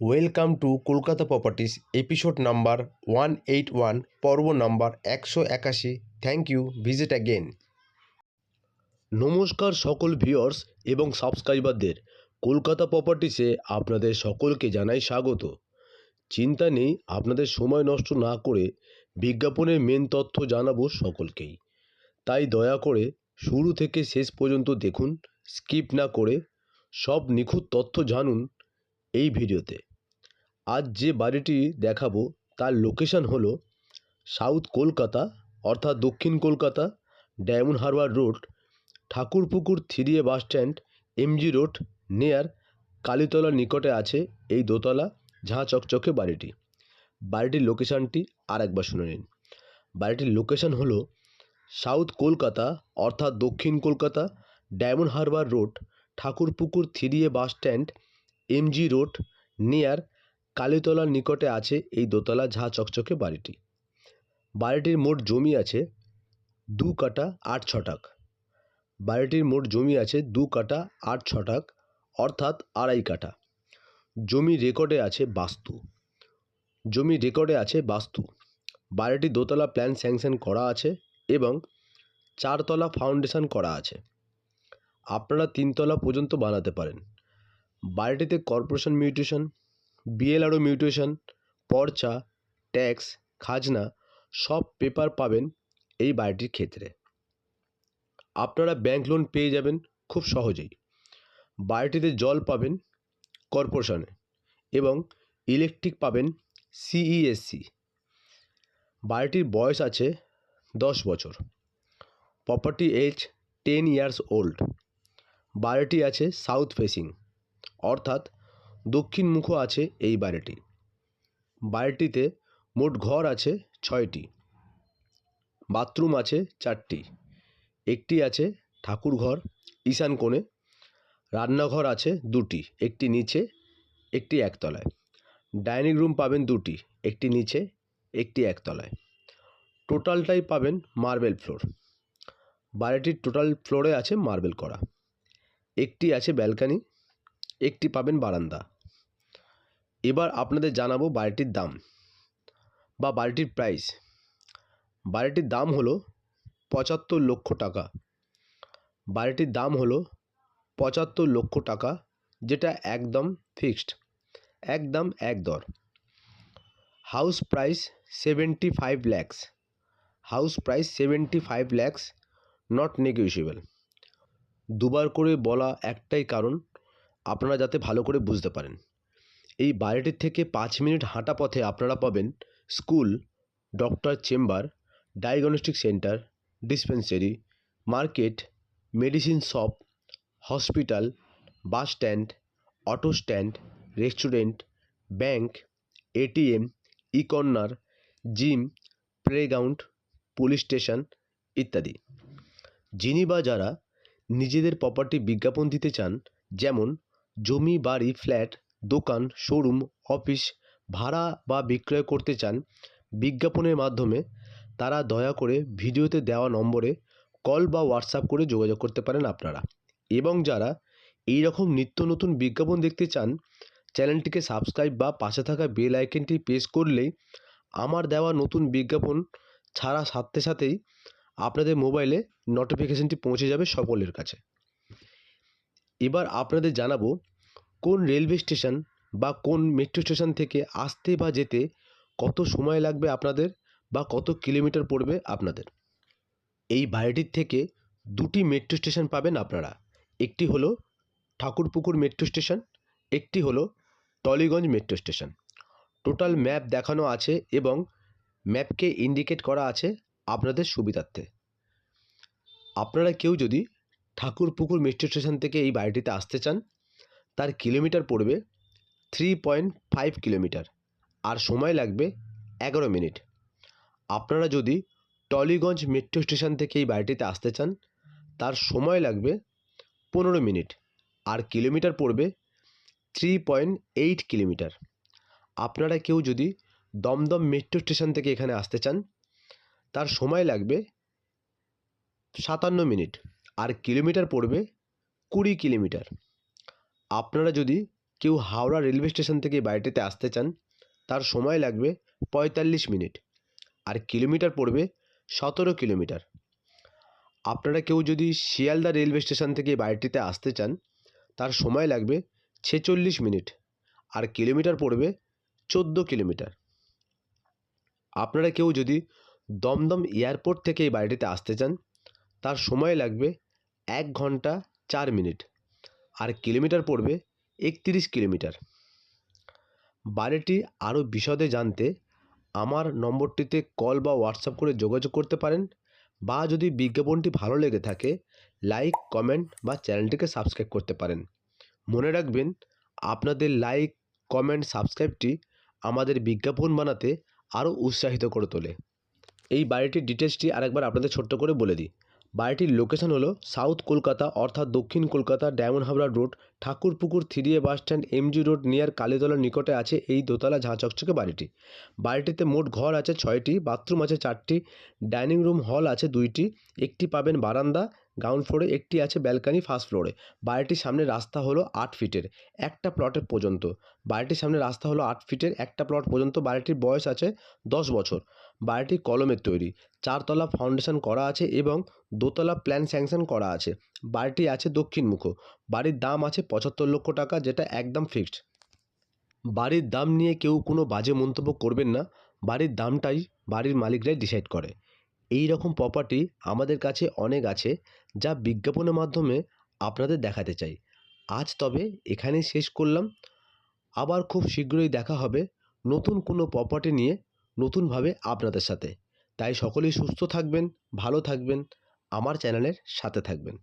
Welcome to Kolkata properties, episode number one eight one, পর্ব number একশো একাশি। Thank you, visit again নমস্কার সকল ভিউয়ার্স এবং সাবস্ক্রাইবারদের। কলকাতা প্রপার্টিসে আপনাদের সকলকে জানাই স্বাগত। চিন্তা নেই, আপনাদের সময় নষ্ট না করে বিজ্ঞাপনের মেন তথ্য জানাব সকলকেই। তাই দয়া করে শুরু থেকে শেষ পর্যন্ত দেখুন, স্কিপ না করে সব নিখুঁত তথ্য জানুন এই ভিডিওতে। আজ যে বাড়িটি দেখাবো তার লোকেশন হলো সাউথ কলকাতা, অর্থাৎ দক্ষিণ Kolkata, diamond harbour road, Thakurpukur three A bus stand MG road near কালীতলার নিকটে আছে এই দোতলা, ঝাঁ চকচকে বাড়িটি। বাড়িটির লোকেশনটি আর একবার শুনে নিন। বাড়িটির লোকেশন হলো সাউথ কলকাতা, অর্থাৎ দক্ষিণ Kolkata, diamond harbour road, Thakurpukur three A bus stand MG road near কালীতলার নিকটে আছে এই দোতলা ঝাঁ চকচকে বাড়িটি। বাড়িটির মোট জমি আছে দু কাটা আট ছটাক। বাড়িটির মোট জমি আছে দু কাটা আট ছটাক, অর্থাৎ আড়াই কাঠা জমি রেকর্ডে আছে বাস্তু। জমি রেকর্ডে আছে বাস্তু। বাড়িটি দোতলা প্ল্যান স্যাংশন করা আছে এবং চারতলা ফাউন্ডেশন করা আছে। আপনারা তিনতলা পর্যন্ত বানাতে পারেন। বাড়িটিতে কর্পোরেশন মিউটেশন বিএলআরও মিউটেশন, পর্চা, ট্যাক্স, খাজনা সব পেপার পাবেন এই বাড়িটির ক্ষেত্রে। আপনারা ব্যাংক লোন পেয়ে যাবেন খুব সহজেই। বাড়িটিতে জল পাবেন কর্পোরেশনে এবং ইলেকট্রিক পাবেন সিইএসসি বাড়িটির বয়স আছে দশ বছর। Property age ten years old বাড়িটি আছে সাউথ ফেসিং অর্থাৎ দক্ষিণ মুখ আছে এই বাড়িটি। বাড়িটিতে মোট ঘর আছে ছয়টি। বাথরুম আছে চারটি। একটি আছে ঠাকুর ঘর ঈশান কোণে। রান্নাঘর আছে দুটি, একটি নিচে, একটি একতলায়। ডাইনিং রুম পাবেন দুটি, একটি নিচে, একটি একতলায়। টোটালটাই পাবেন মার্বেল ফ্লোর। বাড়িটির টোটাল ফ্লোরে আছে মার্বেল করা। একটি আছে ব্যালকানি একটি পাবেন বারান্দা। এবার আপনাদের জানাব বাড়িটির দাম বা বাড়িটির প্রাইস বাড়িটির দাম হলো পঁচাত্তর লক্ষ টাকা। বাড়িটির দাম হলো পঁচাত্তর লক্ষ টাকা, যেটা একদম ফিক্সড একদম এক দর। House price seventy five lakhs house price seventy five lakhs not negotiable দুবার করে বলা একটাই কারণ আপনারা যাতে ভালো করে বুঝতে পারেন। এই বাড়িটির থেকে পাঁচ মিনিট হাঁটা পথে আপনারা পাবেন school, doctor chamber, diagnostic centre, dispensary, market, medicine shop, hospital, bus stand, auto stand, restaurant, bank, ATM e corner gym, playground, police station ইত্যাদি। যিনি বা যারা নিজেদের প্রপার্টি বিজ্ঞাপন দিতে চান, যেমন জমি, বাড়ি, ফ্ল্যাট, দোকান, শোরুম, অফিস, ভাড়া বা বিক্রয় করতে চান বিজ্ঞাপনের মাধ্যমে, তারা দয়া করে ভিডিওতে দেওয়া নম্বরে কল বা হোয়াটসঅ্যাপ করে যোগাযোগ করতে পারেন আপনারা। এবং যারা এই রকম নিত্য নতুন বিজ্ঞাপন দেখতে চান, চ্যানেলটিকে সাবস্ক্রাইব বা পাশে থাকা বেল আইকনটি প্রেস করলেই আমার দেওয়া নতুন বিজ্ঞাপন ছাড়া সাথে সাথেই আপনাদের মোবাইলে নোটিফিকেশানটি পৌঁছে যাবে সকলের কাছে। এবার আপনাদের জানাব কোন রেলওয়ে স্টেশন বা কোন মেট্রো স্টেশন থেকে আসতে বা যেতে কত সময় লাগবে আপনাদের বা কত কিলোমিটার পড়বে আপনাদের? এই বাড়িটির থেকে দুটি মেট্রো স্টেশন পাবেন আপনারা। একটি হলো ঠাকুরপুকুর মেট্রো স্টেশন, একটি হলো Tollygunge metro station. Total map দেখানো আছে এবং ম্যাপকে ইন্ডিকেট করা আছে আপনাদের সুবিধার্থে। আপনারা কেউ যদি ঠাকুরপুকুর মেট্রো স্টেশন থেকে এই বাড়িটিতে আসতে চান তার কিলোমিটার পড়বে থ্রি পয়েন্ট ফাইভ কিলোমিটার। আর সময় লাগবে এগারো মিনিট। আপনারা যদি টলিগঞ্জ মেট্রো স্টেশন থেকে এই বাড়িটিতে আসতে চান, তার সময় লাগবে পনেরো মিনিট। আর কিলোমিটার পড়বে থ্রি পয়েন্ট এইট কিলোমিটার। আপনারা কেউ যদি দমদম মেট্রো স্টেশন থেকে এখানে আসতে চান, তার সময় লাগবে সাতান্ন মিনিট। আর কিলোমিটার পড়বে কুড়ি কিলোমিটার। আপনারা যদি কেউ হাওড়া রেলওয়ে স্টেশন থেকে বাড়িটিতে আসতে চান, তার সময় লাগবে পঁয়তাল্লিশ মিনিট। আর কিলোমিটার পড়বে সতেরো কিলোমিটার। আপনারা কেউ যদি শিয়ালদা রেলওয়ে স্টেশন থেকে বাড়িটিতে আসতে চান, তার সময় লাগবে ছেচল্লিশ মিনিট। আর কিলোমিটার পড়বে চোদ্দ কিলোমিটার। আপনারা কেউ যদি দমদম এয়ারপোর্ট থেকে এই বাড়িটিতে আসতে চান, তার সময় লাগবে এক ঘণ্টা চার মিনিট। আর কিলোমিটার পড়বে একতিরিশ কিলোমিটার। বাড়িটি আরও বিশদে জানতে আমার নম্বরটিতে কল বা হোয়াটসঅ্যাপ করে যোগাযোগ করতে পারেন বা যদি বিজ্ঞাপনটি ভালো লেগে থাকে, লাইক, কমেন্ট বা চ্যানেলটিকে সাবস্ক্রাইব করতে পারেন। মনে রাখবেন, আপনাদের লাইক, কমেন্ট, সাবস্ক্রাইবটি আমাদের বিজ্ঞাপন বানাতে আরও উৎসাহিত করে তোলে। এই বাড়িটির ডিটেলসটি আরেকবার আপনাদের ছোট্ট করে বলে দিই। বাড়িটির লোকেশন হলো সাউথ কলকাতা অর্থাৎ দক্ষিণ Kolkata diamond Habra road Thakurpukur three A bus stand MG road near কালীতলার নিকটে আছে এই দোতলা ঝাঁচকচকে বাড়িটি। বাড়িটিতে মোট ঘর আছে ছয়টি বাথরুম আছে চারটি ডাইনিং রুম হল আছে দুইটি, একটি পাবেন বারান্দা গ্রাউন্ড ফ্লোরে একটি আছে ব্যালকানি ফার্স্ট ফ্লোরে বাড়িটির সামনে রাস্তা হলো আট ফিটের একটা প্লটের পর্যন্ত। বাড়িটির সামনে রাস্তা হলো আট ফিটের একটা প্লট পর্যন্ত। বাড়িটির বয়স আছে দশ বছর। বাড়িটি কলমের তৈরি। চারতলা ফাউন্ডেশন করা আছে এবং দোতলা প্ল্যান স্যাংশন করা আছে। বাড়িটি আছে দক্ষিণমুখ বাড়ির দাম আছে পঁচাত্তর লক্ষ টাকা, যেটা একদম ফিক্সড বাড়ির দাম নিয়ে কেউ কোনো বাজে মন্তব্য করবেন না। বাড়ির দামটাই বাড়ির মালিকরাই ডিসাইড করে। এই রকম প্রপার্টি আমাদের কাছে অনেক আছে যা বিজ্ঞাপনের মাধ্যমে আপনাদের দেখাতে চাই। আজ তবে এখানেই শেষ করলাম। আবার খুব শীঘ্রই দেখা হবে নতুন কোনো প্রপার্টি নিয়ে নতুনভাবে আপনাদের সাথে। তাই সকলেই সুস্থ থাকবেন, ভালো থাকবেন, আমার চ্যানেলের সাথে থাকবেন।